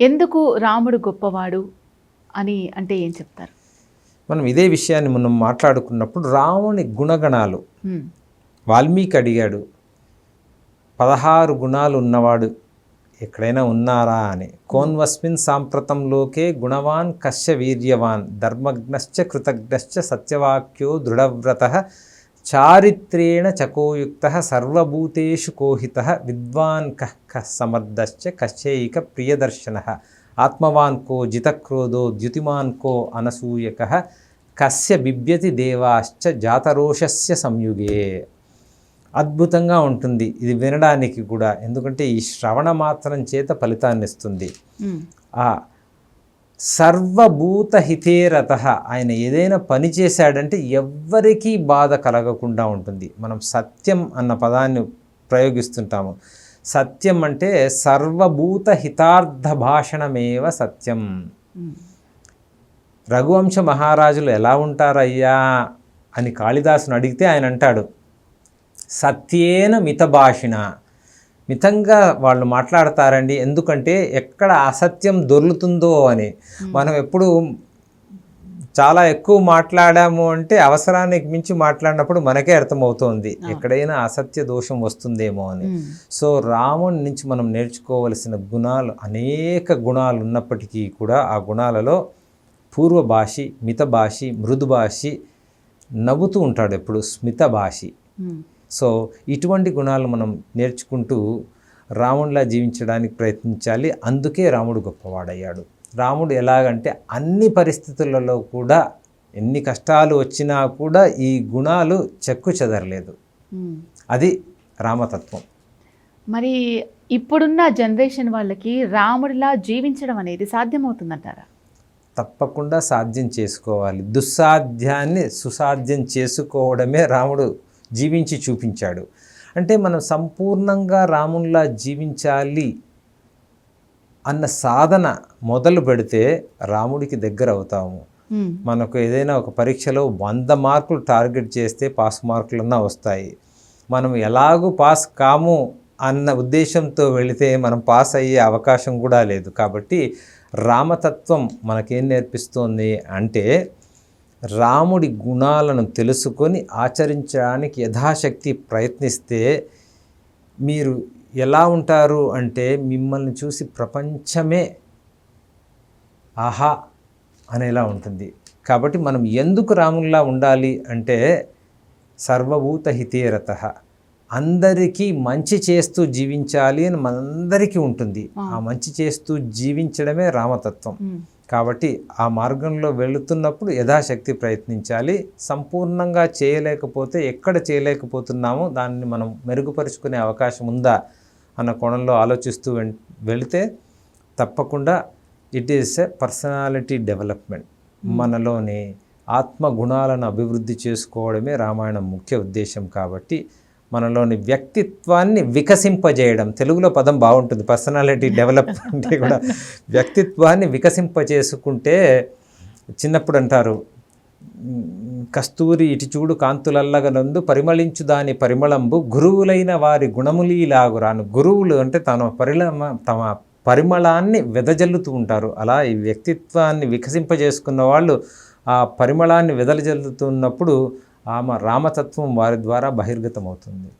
ఎందుకు రాముడు గొప్పవాడు అని అంటే ఏం చెప్తారు? మనం ఇదే విషయాన్ని మనం మాట్లాడుకున్నప్పుడు రాముని గుణగణాలు. వాల్మీకి అడిగాడు పదహారు గుణాలు ఉన్నవాడు ఎక్కడైనా ఉన్నారా? అని. కోన్వస్మిన్ సాంప్రతంలోకే గుణవాన్ కశ్య వీర్యవాన్ ధర్మజ్ఞశ్చ కృతజ్ఞశ్చ సత్యవాక్యో దృఢవ్రత చారిత్రేణ చకోయుక్త సర్వభూతేషు కోహిత విద్వాన్ కః కః సమర్థశ్చ కశ్చైక ప్రియదర్శన ఆత్మవాన్ కో జితక్రోధో ద్యుతిమాన్ కో అనసూయక కస్య బిభ్యతి దేవాశ్చ జాతరోషస్య సంయుగే. అద్భుతంగా ఉంటుంది ఇది వినడానికి కూడా. ఎందుకంటే ఈ శ్రవణ మాత్రం చేత ఫలితాన్ని ఇస్తుంది. ఉమ్, ఆ సర్వభూత హితేరత ఆయన ఏదైనా పని చేశాడంటే ఎవ్వరికీ బాధ కలగకుండా ఉంటుంది. మనం సత్యం అన్న పదాన్ని ప్రయోగిస్తుంటాము. సత్యం అంటే సర్వభూత హితార్థ భాషణమేవ సత్యం. రఘువంశ మహారాజులు ఎలా ఉంటారయ్యా అని కాళిదాసును అడిగితే ఆయన అంటాడు సత్యేన మితభాషిణ మితంగా వాళ్ళు మాట్లాడతారండి. ఎందుకంటే ఎక్కడ అసత్యం దొర్లుతుందో అని. మనం ఎప్పుడు చాలా ఎక్కువ మాట్లాడాము అంటే అవసరానికి మించి మాట్లాడినప్పుడు మనకే అర్థమవుతోంది. ఎక్కడైనా అసత్య దోషం వస్తుందేమో అని. సో రాముడి నుంచి మనం నేర్చుకోవలసిన గుణాలు అనేక గుణాలు ఉన్నప్పటికీ కూడా ఆ గుణాలలో పూర్వభాషి మితభాషి మృదుభాషి నవ్వుతూ ఉంటాడు ఎప్పుడు. స్మిత భాషి. సో ఇటువంటి గుణాలు మనం నేర్చుకుంటూ రాముడిలా జీవించడానికి ప్రయత్నించాలి. అందుకే రాముడు గొప్పవాడయ్యాడు. రాముడు ఎలాగంటే అన్ని పరిస్థితులలో కూడా ఎన్ని కష్టాలు వచ్చినా కూడా ఈ గుణాలు చెక్కు చెదరలేదు. అది రామతత్వం. మరి ఇప్పుడున్న జనరేషన్ వాళ్ళకి రాముడిలా జీవించడం అనేది సాధ్యమవుతుందంటారా? తప్పకుండా సాధ్యం చేసుకోవాలి. దుస్సాధ్యాన్ని సుసాధ్యం చేసుకోవడమే రాముడు జీవించి చూపించాడు. అంటే మనం సంపూర్ణంగా రామునిలా జీవించాలి అన్న సాధన మొదలు పెడితే రాముడికి దగ్గర అవుతాము. మనకు ఏదైనా ఒక పరీక్షలో వంద మార్కులు టార్గెట్ చేస్తే పాస్ మార్కులన్నా వస్తాయి. మనం ఎలాగూ పాస్ కాము అన్న ఉద్దేశంతో వెళితే మనం పాస్ అయ్యే అవకాశం కూడా లేదు. కాబట్టి రామతత్వం మనకేం నేర్పిస్తోంది అంటే రాముడి గుణాలను తెలుసుకొని ఆచరించడానికి యథాశక్తి ప్రయత్నిస్తే మీరు ఎలా ఉంటారు అంటే మిమ్మల్ని చూసి ప్రపంచమే ఆహా అనేలా ఉంటుంది. కాబట్టి మనం ఎందుకు రాముల్లా ఉండాలి అంటే సర్వభూత హితేరత అందరికీ మంచి చేస్తూ జీవించాలి అని మనందరికీ ఉంటుంది. ఆ. మంచి చేస్తూ జీవించడమే రామతత్వం. కాబట్టి ఆ మార్గంలో వెళుతున్నప్పుడు యథాశక్తి ప్రయత్నించాలి. సంపూర్ణంగా చేయలేకపోతే ఎక్కడ చేయలేకపోతున్నామో దాన్ని మనం మెరుగుపరుచుకునే అవకాశం ఉందా అన్న కోణంలో ఆలోచిస్తూ వెళితే తప్పకుండా it is a personality development మనలోని ఆత్మ గుణాలను అభివృద్ధి చేసుకోవడమే రామాయణం ముఖ్య ఉద్దేశం కాబట్టి మనలోని వ్యక్తిత్వాన్ని వికసింపజేయడం. తెలుగులో పదం బాగుంటుంది. పర్సనాలిటీ డెవలప్మెంట్ కూడా వ్యక్తిత్వాన్ని వికసింపజేసుకుంటే చిన్నప్పుడు అంటారు కస్తూరి ఇటు చూడు కాంతులల్లగనందు పరిమళించు దాని పరిమళంబు గురువులైన వారి గుణములీలాగురాను. గురువులు అంటే తన పరిళమ తమ పరిమళాన్ని వెదజల్లుతూ ఉంటారు. అలా ఈ వ్యక్తిత్వాన్ని వికసింపజేసుకున్న వాళ్ళు ఆ పరిమళాన్ని వెదలజల్లుతున్నప్పుడు ఆమె రామతత్వం వారి ద్వారా బహిర్గతమవుతుంది.